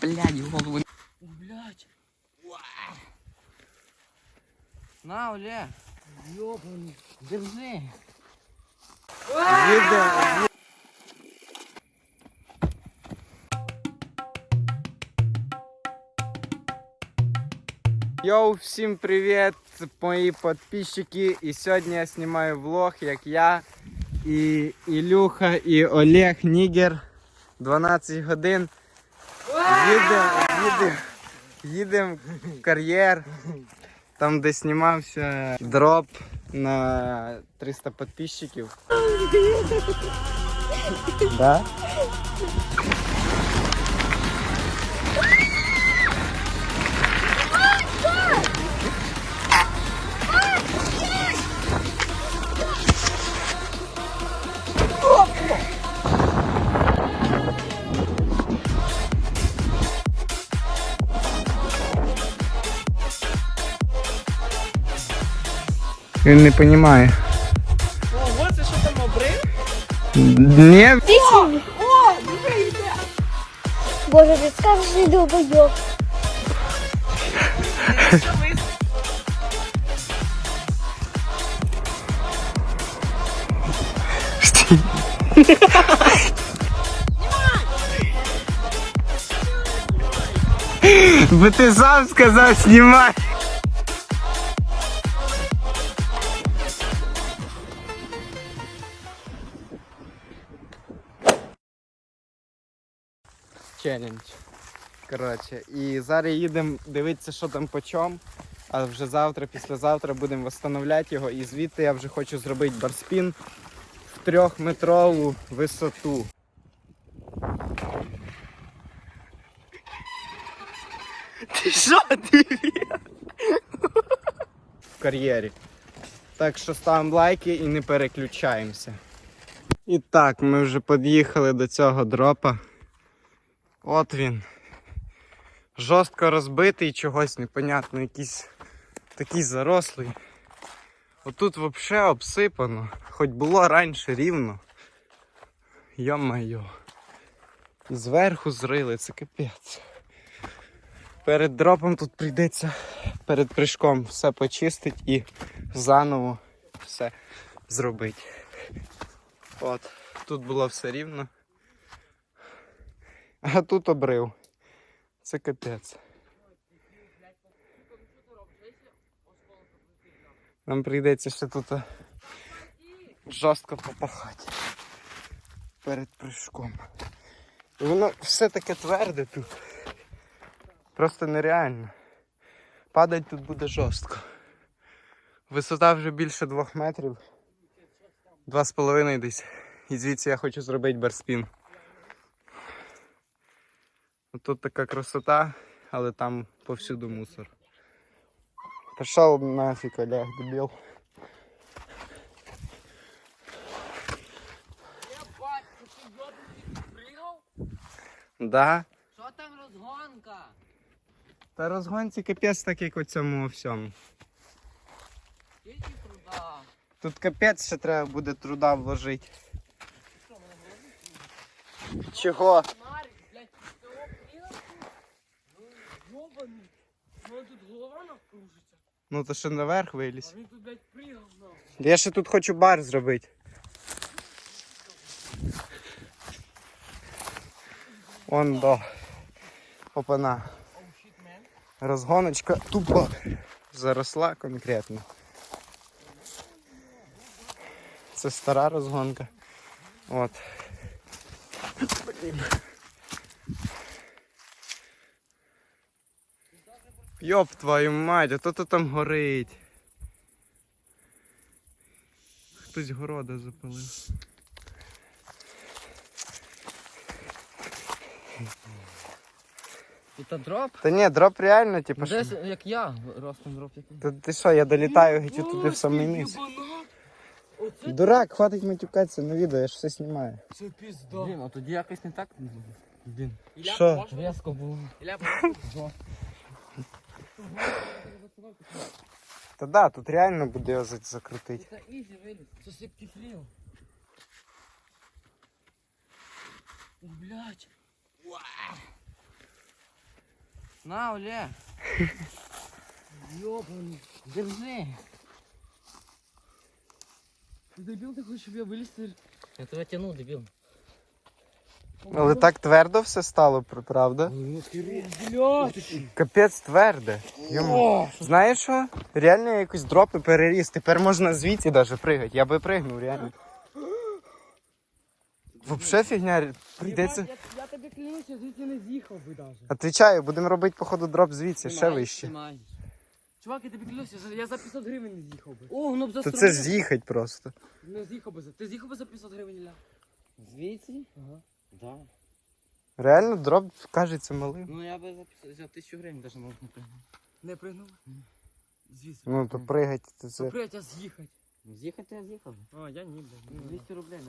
Блядь, голову. Блять. На, Олег. Йобаний. Держи. Їде. Йоу, всім привіт, мої підписчики. І сьогодні я знімаю влог, як я і Ілюха, і Олег Нігер. 12 годин. Їдемо їдем, їдем в кар'єр. Там, де знімався дроп на 300 підписчиків. Да? Він не розуміє. Ого, це що там обрив? Ні, Боже, ти скажеш, не долбойоб. бо ти сам сказав знімай. Челендж. Коротше, і зараз їдемо дивитися, що там по чому. А вже завтра, післязавтра будемо встановляти його. І звідти я вже хочу зробити барспін в трьохметрову висоту. Ти що ти? В кар'єрі. Так що ставимо лайки і не переключаємося. І так, ми вже під'їхали до цього дропа. От він. Жорстко розбитий, чогось непонятно, якийсь такий зарослий. Отут взагалі обсипано. Хоч було раніше рівно. Йо-майо. І зверху зрили, це капець. Перед дропом тут прийдеться перед прыжком все почистити і заново все зробити. От, тут було все рівно. А тут обрив. Це капець. Нам прийдеться ще тут е, жорстко попахати перед прыжком. І воно все таке тверде тут. Просто нереально. Падать тут буде жорстко. Висота вже більше двох метрів. Два з половиною десь. І звідси я хочу зробити барспін. Тут така красота, але там повсюду мусор. Пішов нафіг, Олег, дебіл. Да. Що там розгонка? Та розгонці капець так, як у цьому всьому. Скільки труда? Тут капець ще треба буде труда вложити. Чого? Марик, блядь, ти цього пригав? Ну, йобаний. Ну, тут голова накружиться. Ну то ще наверх А він тут, блядь, пригав, нахуй. Я ще тут хочу бар зробити. Он до. Опана. Розгоночка тупо заросла конкретно. Це стара розгонка. От. Блін. Йоп твою мать, а то то там горить. Хтось города запалив. Тут дроп? Та ні, дроп реально, типу. що- Десь, як я, ростом дроп який. Та ти що, я долітаю геть туди в самий низ. Оце Дурак, хватить матюкатися на відео, я ж все знімаю. це пізда. Блін, а тоді якось не так. Блін. Що? Резко було. Та да, тут реально буде його за- закрутити. Це ізі виліз. Це сипки фріо. Блять. На, Олег. Йобаний. Держи. Ти дебіл, ти хочеш, щоб я виліз? Ти... Я тебе тянув, дебіл. Але так твердо все стало, правда? Ну, блядь. Капець тверде. Йому. Знаєш що? Реально я якось дропи переріс. Тепер можна звідси навіть пригати. Я би пригнув, реально. Вообще фігня, прийдеться. Я, я тобі клянусь, я звідси не з'їхав би даже. Отвічаю, будемо робити, походу, дроп звідси, ще вище. Чувак, я тобі клянусь, я за- 500 гривень не з'їхав би. О, ну б То застрелив. це ж з'їхать просто. Не з'їхав би за. Ти з'їхав би за 500 гривень, Ілля? Звідси? Ага. Да. Реально, дроп кажеться малим. Ну я би за, за тисячу гривень навіть можна пригнути. Не пригнув? Звідси. Ну, то пригать, то це. Блять, а з'їхати. З'їхати я з'їхав. А, я ні, блядь. 200 рублей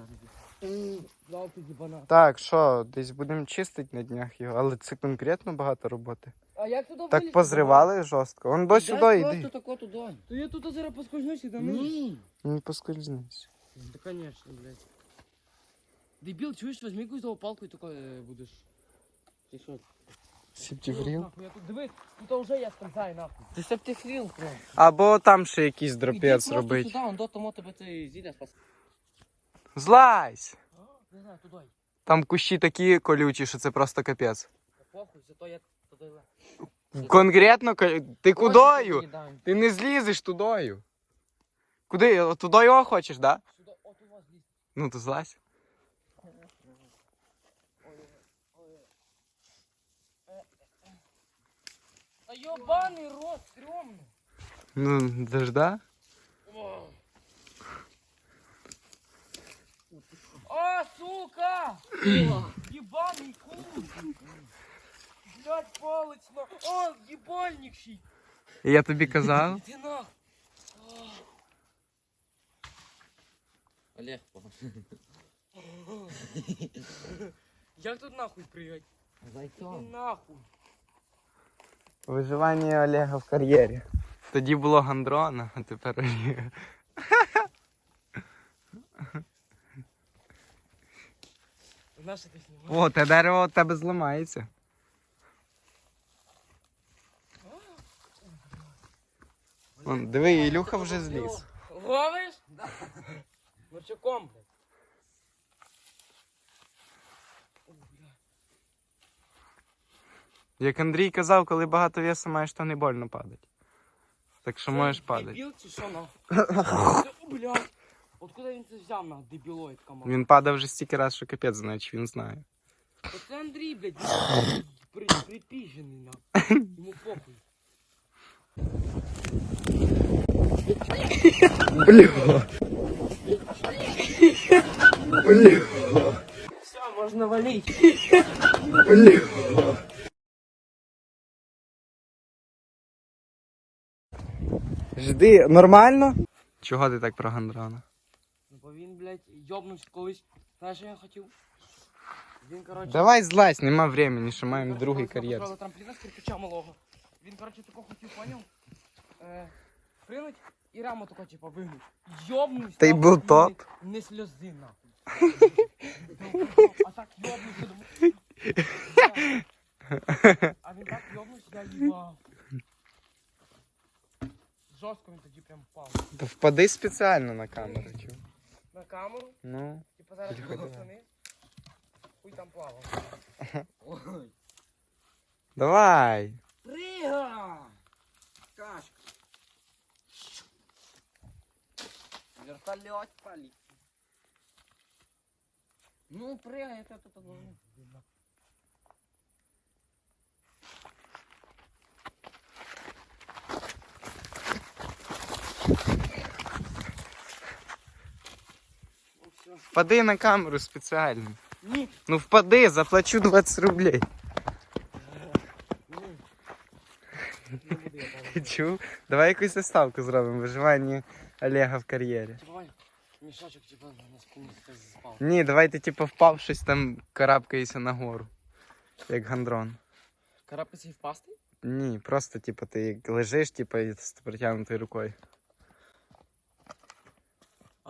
навіть. Дав тоді банан. Так, що, десь будемо чистити на днях його, але це конкретно багато роботи. А як туди Так вилізти? позривали жорстко. Он до сюди Дай йди. Просто тако туди. То я тут зараз поскользнусь і ну. Ні. Не поскользнись. Да, конечно, блядь. Дебіл, чуєш, возьми якусь того палку і тако е, будеш. Ти що? Сіптіврів. Нахуй, я тут дивись, тут вже я скользаю нахуй. Ти септифріл просто. Або там ще якийсь Іди дропець просто робить. Сюди, он до тому тебе цей зілля спас. Злазь! Не знаю, туди. Там кущі такі колючі, що це просто капець. Та Похуй, зато я туди ле. Конкретно, ко- ти кудою? Ти не злізеш тудою. Куди? Його хочеш, да? Сюди, от у вас лізь. Ну то злазь. Та йобаний рот, стрьомно. Ну, дожда. А, сука! Ебаный кул! Блять, палочно! О, ебальничий! Я тобі казав. Иди нахуй! Олег, Як тут нахуй прыгать? Иди зайцом. нахуй! Виживання Олега в кар'єрі. Тоді було Гандрона, а тепер Олега. Знаешь, это снимаю? О, те дерево у тебе зламається. Вон, диви, Ілюха вже зліз. Ловишь? Да. Ночаком, блядь. О, бля. Як Андрій казав, коли багато весу маєш, то не больно падати. Так що можеш падати. Дебіл чи що нахуй? О, Блядь. Откуда він це взяв на дебілоїд команд? Він падав вже стільки разів, що капець, значить він знає. Це Андрій, блядь, при, припіжений нахуй. Йому похуй. Бля. Бля. Все, можна валить. Бля. Жди, нормально? Чого ти так про Гандрона? Ну, бо він, блядь, йобнувся колись. Знаєш, що я хотів? Він, коротше... Давай злазь, нема времени, що маємо другий кар'єр. трампліна з кирпича малого. Він, коротше, тако хотів, поняв? Е, пригнуть і раму тако, типа, вигнуть. Йобнувся. Та й був топ. Не, не сльози, нахуй. а так йобнувся, думаю. А він так йобнувся, я їбав. Жорстко він тоді прям впав. Та впади спеціально на камеру, чув. На камеру. Ну. Типа зараз Тільки буду да. пацани. Хуй там плавав. Ой. Давай. Прига! Кашка. Вертолет полетит. Ну, прыгай, это тут должно. Впади на камеру спеціально. Ні. Ну впади, заплачу 20 рублей. Чув? Давай якусь заставку зробимо. Виживання Олега в кар'єрі. Давай. Мішочок, типа, на спині спав. Ні, давай ти типу впав щось там карабкаєшся нагору. Як гандрон. Карапець і впасти? Ні, просто типу ти лежиш, типу, і з протягнутою рукою.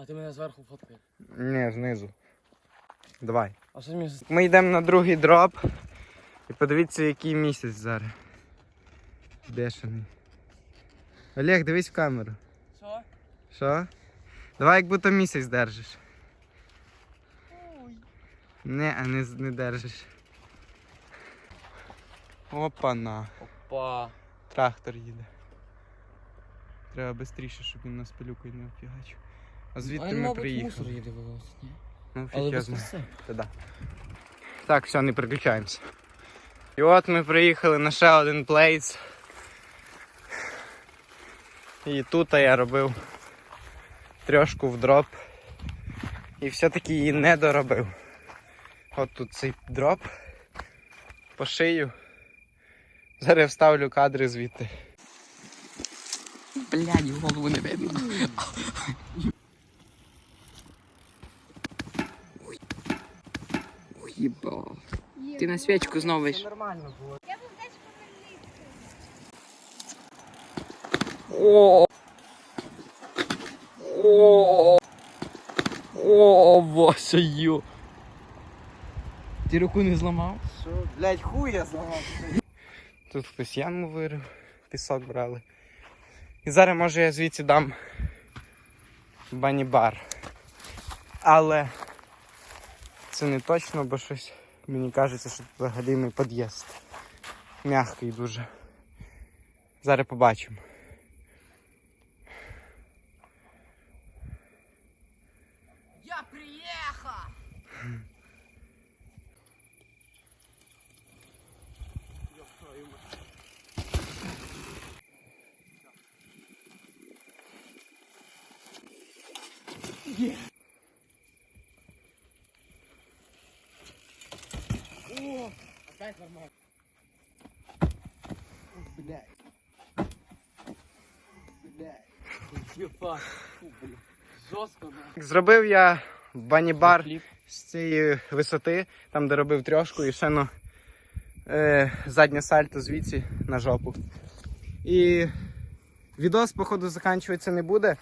А ти мене зверху фоткаєш. Ні, знизу. Давай. А що мені... Ми йдемо на другий дроп. І подивіться, який місяць зараз. Бешений. Олег, дивись в камеру. Що? Що? Давай як будто місяць держиш. Не, а не, не держиш. Опа-на. Опа. Трактор їде. Треба швидше, щоб він нас пилюкою не обфігачив. А звідти ми приїхали. мусор їде вивозить, ні? Ну, фіг Але я без знаю. все. Та-да. Так, все, не переключаємося. І от ми приїхали на ще один плейс. І тут я робив трьошку в дроп. І все-таки її не доробив. От тут цей дроп по шию. Зараз я вставлю кадри звідти. Блядь, голову не видно. Єба. Ти на свічку знову. Нормально було. Я О! О! О, Вася, йо. Ти руку не зламав? Що, блядь, хуй я зламав. Тут хтось яму вирив, пісок брали. І зараз може я звідси дам бані-бар. Але це не точно, бо щось мені кажеться, що взагалі не під'їзд. Мягкий дуже. Зараз побачимо. О, опять нормально. Блядь. Блядь. Єба. Блядь. Зробив я бані-бар з цієї висоти, там де робив трьошку і ще ну, е, заднє сальто звідси на жопу. І відос, походу, закінчуватися не буде,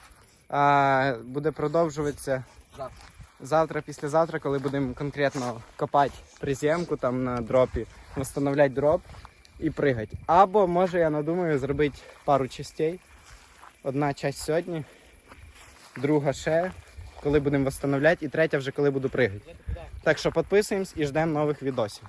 а буде продовжуватися Завтра. Завтра, післязавтра, коли будемо конкретно копати приземку там на дропі, встановляти дроп і пригати. Або може я надумаю зробити пару частей. Одна часть сьогодні, друга ще, коли будемо встановляти, і третя вже коли буду пригати. Так що підписуємось і ждемо нових відосів.